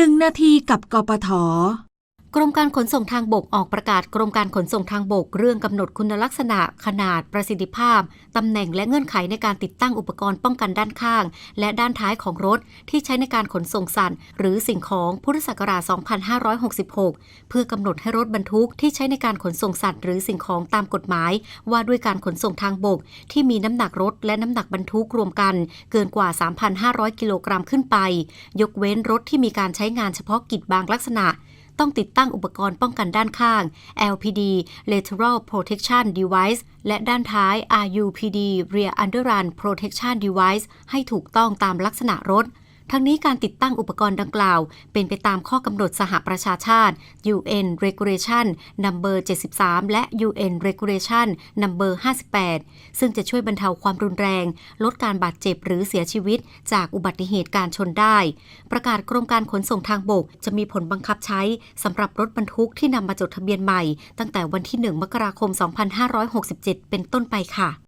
หนึ่งนาทีกับกปท กรมการขนส่งทางบกออกประกาศกรมการขนส่งทางบก เรื่องกำหนดคุณลักษณะ ขนาดประสิทธิภาพ ตำแหน่งและเงื่อนไขในการติดตั้งอุปกรณ์ป้องกันด้านข้าง และด้านท้ายของรถ ที่ใช้ในการขนส่งสัตว์หรือสิ่งของพุทธศักราช 2566 เพื่อกำหนดให้รถบรรทุกที่ใช้ในการขนส่งสัตว์หรือสิ่งของตามกฎหมาย ว่าด้วยการขนส่งทางบก ที่มีน้ำหนักรถและน้ำหนักบรรทุกรวมกัน เกินกว่า 3,500 กิโลกรัมขึ้นไป ยกเว้นรถที่มีการใช้งานเฉพาะกิจบางลักษณะ ต้องติดตั้งอุปกรณ์ป้องกันด้านข้าง LPD Lateral Protection Device และด้านท้าย RUPD Rear Underrun Protection Device ให้ถูกต้องตามลักษณะรถ ทั้งนี้การติดตั้งอุปกรณ์ดังกล่าว เป็นไปตามข้อกำหนดสหประชาชาติ UN Regulation Number 73 และ UN Regulation Number 58 ซึ่งจะช่วยบรรเทาความรุนแรง ลดการบาดเจ็บหรือเสียชีวิต จากอุบัติเหตุการชนได้ ประกาศกรมการขนส่งทางบก จะมีผลบังคับใช้สำหรับรถบรรทุกที่นำมาจดทะเบียนใหม่ ตั้งแต่วันที่ 1 มกราคม 2567 เป็นต้นไปค่ะ